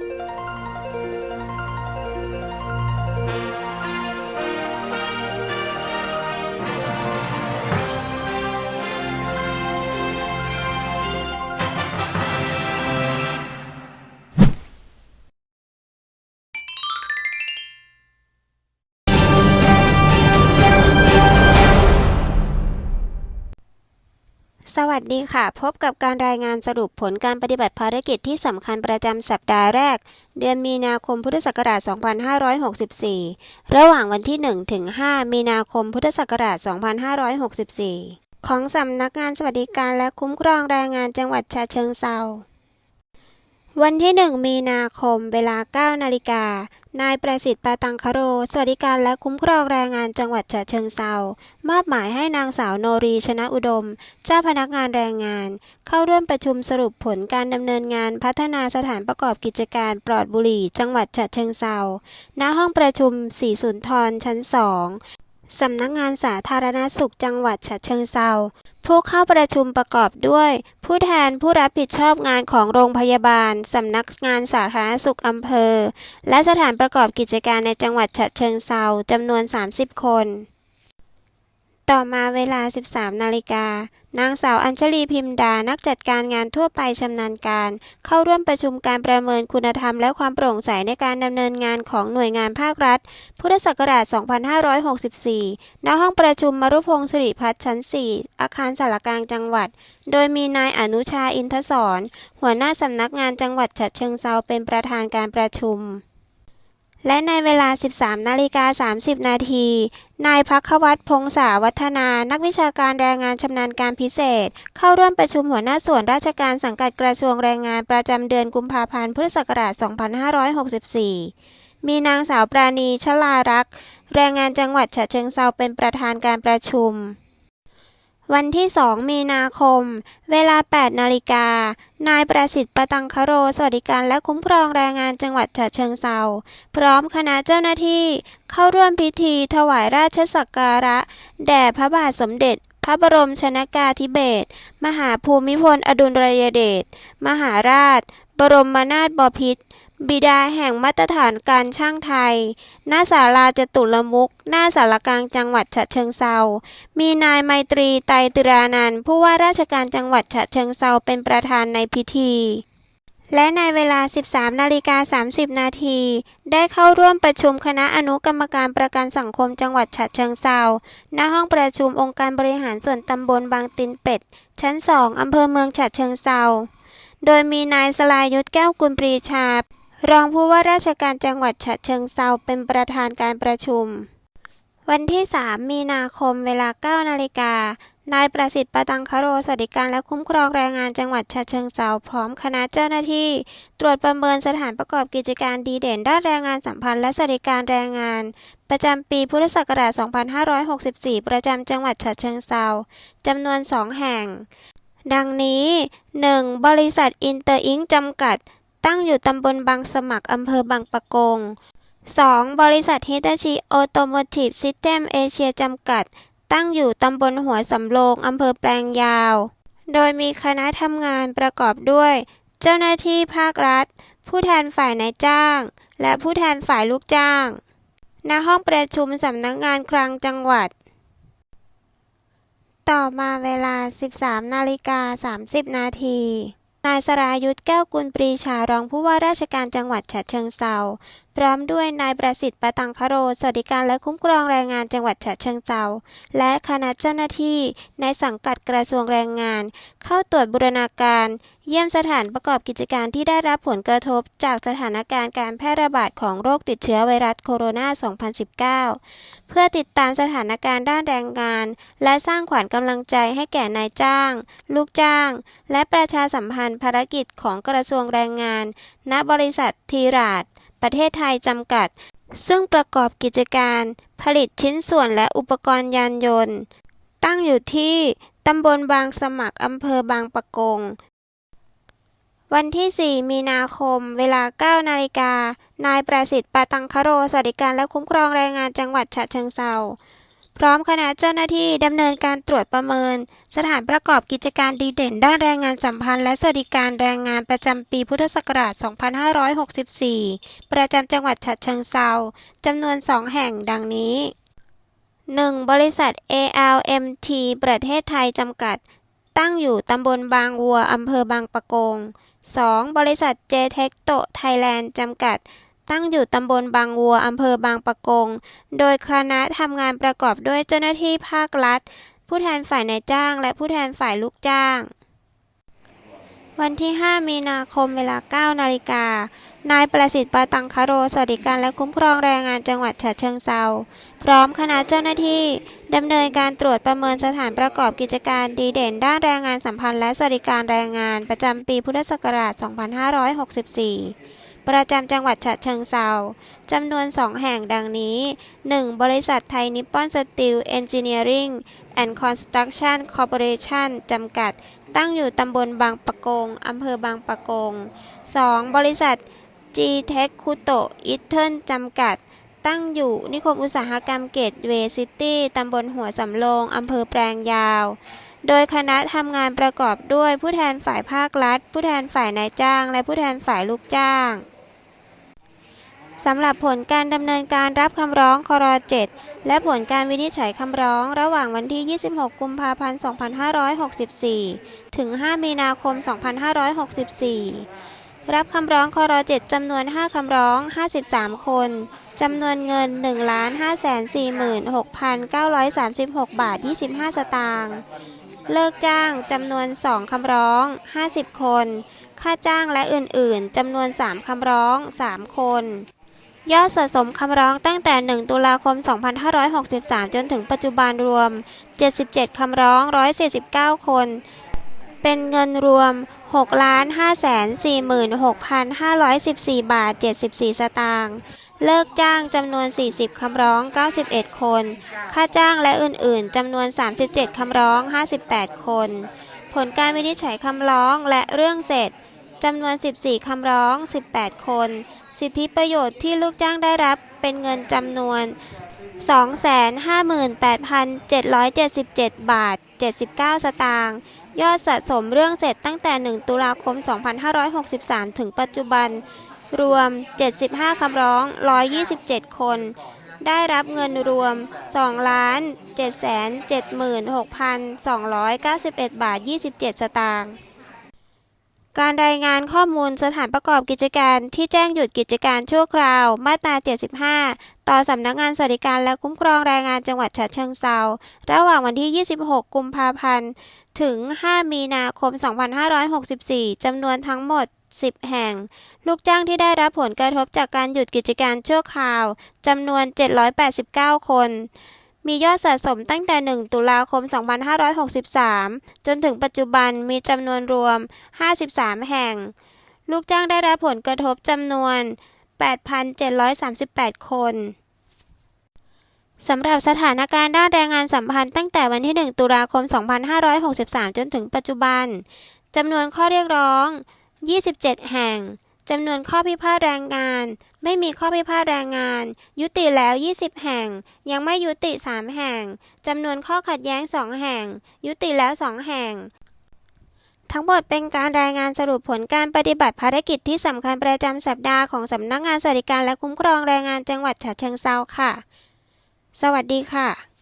Música สวัสดีค่ะ พบกับการรายงานสรุปผลการปฏิบัติภารกิจที่สำคัญประจำสัปดาห์แรก เดือนมีนาคมพุทธศักราช 2564 ระหว่างวันที่ 1 ถึง 5 มีนาคมพุทธศักราช 2564 ของสำนักงานสวัสดิการและคุ้มครองแรงงานจังหวัดฉะเชิงเทราวันที่ 1 มีนาคม เวลา 9 นาฬิกา นายประสิทธิ์ปาตังคโร สวัสดิการและคุ้มครองแรงงานจังหวัดฉะเชิงเซามอบหมายให้นางสาวโนรีชนะอุดม เจ้าพนักงานแรงงาน เข้าร่วมประชุมสรุปผลการดำเนินงานพัฒนาสถานประกอบกิจการปลอดบุหรี่ จังหวัดฉะเชิงเซาณห้องประชุมสีสุนทรชั้น2 สำนักงานสาธารณสุขจังหวัดฉะเชิงเซาผู้เข้าประชุมประกอบด้วย ผู้แทนผู้รับผิดชอบงานของโรงพยาบาล สำนักงานสาธารณสุขอำเภอ และสถานประกอบกิจการในจังหวัดฉะเชิงเซาจำนวน 30 คน ต่อมาเวลา 13 นาฬิกา นางสาวอัญชลีพิมดา นักจัดการงานทั่วไปชำนาญการ เข้าร่วมประชุมการประเมินคุณธรรมและความโปร่งใสในการดำเนินงานของหน่วยงานภาครัฐ พุทธศักราช 2564 ณ ห้องประชุมมรุพงศ์สิริพัฒน์ชั้น 4 อาคารสารกลางจังหวัด โดยมีนายอนุชาอินทศร หัวหน้าสำนักงานจังหวัดฉะเชิงเทราเป็นประธานการประชุม และในเวลา 13 นาฬิกา 30 นาที นายพักวัตพงษาวัฒนา นักวิชาการแรงงานชำนาญการพิเศษ เข้าร่วมประชุมหัวหน้าส่วนราชการสังกัดกระทรวงแรงงานประจำเดือนกุมภาพันธ์ พุทธศักราช 2564 มีนางสาวปราณีชลารักษ์ แรงงานจังหวัดฉะเชิงเทราเป็นประธานการประชุม วันที่ 2 มีนาคม เวลา 8 นาฬิกา นายประสิทธิ์ประตังคโร สวัสดิการและคุ้มครองแรงงานจังหวัดฉะเชิงเทราพร้อมคณะเจ้าหน้าที่ เข้าร่วมพิธีถวายราชสักการะ แด่พระบาทสมเด็จ พระบรมชนากาธิเบศร มหาภูมิพลอดุลยเดช มหาราช บรมนาถบพิตร บิดาแห่งมาตรฐานการช่างไทยหน้าศาลาจตุรมุขหน้าสารกลางจังหวัดฉะเชิงเทรามีนายไมตรีไตรตรานันท์ผู้ว่าราชการจังหวัดฉะเชิงเทราเป็นประธานในพิธี และในเวลา 13 นาฬิกา 30 นาที ได้เข้าร่วมประชุมคณะอนุกรรมการประกันสังคมจังหวัดฉะเชิงเทราณ ห้องประชุมองค์การบริหารส่วนตำบลบางตินเป็ด ชั้น 2 อำเภอเมืองฉะเชิงเทราโดยมีนายสลายุทธแก้วกุลปรีชา รองผู้ว่าราชการจังหวัดฉะเชิงเทราเป็นประธานการประชุม วันที่ 3 มีนาคมเวลา 9 นาฬิกา นายประสิทธิ์ประตังคโรสวัสดิการและคุ้มครองแรงงานจังหวัดฉะเชิงเทราพร้อมคณะเจ้าหน้าที่ ตรวจประเมินสถานประกอบกิจการดีเด่นด้านแรงงานสัมพันธ์และสวัสดิการแรงงาน ประจำปีพุทธศักราช 2564 ประจำจังหวัดฉะเชิงเทราจำนวน 2 แห่ง ดังนี้ 1. บริษัทอินเตอร์อิงจำกัด ตั้งอยู่ตำบลบางสมัคร อำเภอบางปะกง 2. บริษัทฮิตาชิออโตโมทีฟซิสเต็มเอเชียจำกัด ตั้งอยู่ตำบลหัวสำโรงอำเภอแปลงยาว โดยมีคณะทำงานประกอบด้วย เจ้าหน้าที่ภาครัฐ ผู้แทนฝ่ายนายจ้าง และผู้แทนฝ่ายลูกจ้าง ณ ห้องประชุมสำนักงานคลังจังหวัด ต่อมาเวลา 13นาฬิกา30นาที นายสรายุทธแก้วกุลปรีชารองผู้ว่าราชการจังหวัดฉะเชิงเทรา พร้อมด้วยนายประสิทธิ์ปตังคโร สวัสดิการและคุ้มครองแรงงานจังหวัดฉะเชิงเทราและคณะเจ้าหน้าที่ในสังกัดกระทรวงแรงงาน เข้าตรวจบูรณาการ เยี่ยมสถานประกอบกิจการที่ได้รับผลกระทบจากสถานการณ์การแพร่ระบาดของโรคติดเชื้อไวรัสโคโรนา 2019 เพื่อติดตามสถานการณ์ด้านแรงงาน และสร้างขวัญกำลังใจให้แก่นายจ้าง ลูกจ้าง และประชาสัมพันธ์ภารกิจของกระทรวงแรงงาน ณบริษัททีราด ประเทศไทยจำกัด ซึ่งประกอบกิจการผลิตชิ้นส่วนและอุปกรณ์ยานยนต์ ตั้งอยู่ที่ตำบลบางสมัครอำเภอบางปะกง วันที่ 4 มีนาคม เวลา 9 นาฬิกา นายประสิทธิ์ปาตังคโร สวัสดิการและคุ้มครองแรงงานจังหวัดฉะเชิงเทรา พร้อมคณะเจ้าหน้าที่ดำเนินการตรวจประเมิน สถานประกอบกิจการดีเด่น ด้านแรงงานสัมพันธ์และสวัสดิการแรงงานประจำปีพุทธศักราช 2564 ประจำจังหวัดฉะเชิงเทราจำนวน 2 แห่งดังนี้ 1. บริษัท ALMT ประเทศไทยจำกัด ตั้งอยู่ตำบลบางวัวอำเภอบางปะกง 2. บริษัท j t e c t o Thailand จำกัด ตั้งอยู่ตำบลบางวัวอำเภอบางปะกง โดยคณะทำงานประกอบด้วยเจ้าหน้าที่ภาครัฐ ผู้แทนฝ่ายนายจ้าง และผู้แทนฝ่ายลูกจ้าง วันที่ 5 มีนาคมเวลา 9 นาฬิกา นายประสิทธิ์ปาตังคโรสวัสดิการและคุ้มครองแรงงานจังหวัดฉะเชิงเทราพร้อมคณะเจ้าหน้าที่ดำเนินการตรวจประเมินสถานประกอบกิจการดีเด่น ด้านแรงงานสัมพันธ์และสวัสดิการแรงงานประจำปีพุทธศักราช 2564 ประจำจังหวัดฉะเชิงเทราจำนวน 2 แห่งดังนี้ 1. บริษัทไทยนิปปอนสตีลเอนจิเนียริงแอนด์คอนสตรักชั่นคอร์ปอเรชั่นจำกัด ตั้งอยู่ตำบลบางปะกงอำเภอบางปะกง 2. บริษัท G Tech คุโตะอิตเทิลจำกัด ตั้งอยู่นิคมอุตสาหกรรมเกตเวซิตี้ตำบลหัวสำโรงอำเภอแปลงยาวโดยคณะทำงานประกอบด้วยผู้แทนฝ่ายภาครัฐ ผู้แทนฝ่ายนายจ้าง และผู้แทนฝ่ายลูกจ้าง สำหรับผลการดำเนินการรับคำร้องคร7และผลการวินิจฉัยคำร้องระหว่างวันที่ 26 กุมภาพันธ์ 2564 ถึง 5 มีนาคม 2564 รับคำร้องคร7จำนวน 5 คำร้อง 53 คนจำนวนเงิน 1,546,936 บาท 25 สตางค์เลิกจ้างจำนวน 2 คำร้อง 50 คน ค่าจ้างและอื่น ๆ จำนวน 3 คำร้อง 3 คน ยอดสะสมคำร้องตั้งแต่ 1 ตุลาคม 2563 จนถึงปัจจุบันรวม 77 คำร้อง 149 คน เป็นเงินรวม 6,546,514 บาท 74 สตางค์เลิกจ้างจำนวน 40 คำร้อง 91 คน ค่าจ้างและอื่นๆ จำนวน 37 คำร้อง 58 คน ผลการวินิจฉัยคำร้องและเรื่องเสร็จจำนวน 14 คำร้อง 18 คน สิทธิประโยชน์ที่ลูกจ้างได้รับเป็นเงินจำนวน 258,777 บาท 79 สตางค์ยอดสะสมเรื่องเสร็จตั้งแต่ 1 ตุลาคม 2563 ถึงปัจจุบัน รวม 75 คำร้อง 127 คน ได้รับเงินรวม2,776,291 บาท 27 สตางค์ การรายงานข้อมูลสถานประกอบกิจการที่แจ้งหยุดกิจการชั่วคราว มาตรา 75 ต่อสำนักงานสวัสดิการและคุ้มครองแรงงานจังหวัดฉะเชิงเทราระหว่างวันที่ 26 กุมภาพันธ์ ถึง 5 มีนาคม 2564 จำนวนทั้งหมด 10 แห่ง ลูกจ้างที่ได้รับผลกระทบจากการหยุดกิจการชั่วคราว จำนวน 789 คน มียอดสะสมตั้งแต่ 1 ตุลาคม 2563 จนถึงปัจจุบันมีจำนวนรวม 53 แห่ง ลูกจ้างได้รับผลกระทบจำนวน 8,738 คนสำหรับสถานการณ์ด้านแรงงานสัมพันธ์ตั้งแต่วันที่ 1 ตุลาคม 2563 จนถึงปัจจุบัน จำนวนข้อเรียกร้อง 27 แห่ง จำนวนข้อพิพาทแรงงาน ไม่มีข้อพิพาทแรงงาน ยุติแล้ว 20 แห่ง ยังไม่ยุติ 3 แห่งจำนวนข้อขัดแย้ง 2 แห่ง ยุติแล้ว 2 แห่ง ทั้งหมดเป็นการรายงานสรุปผลการปฏิบัติภารกิจที่สำคัญประจำสัปดาห์ของสำนักงานสวัสดิการและคุ้มครองแรงงานจังหวัดฉะเชิงเทราค่ะ สวัสดีค่ะ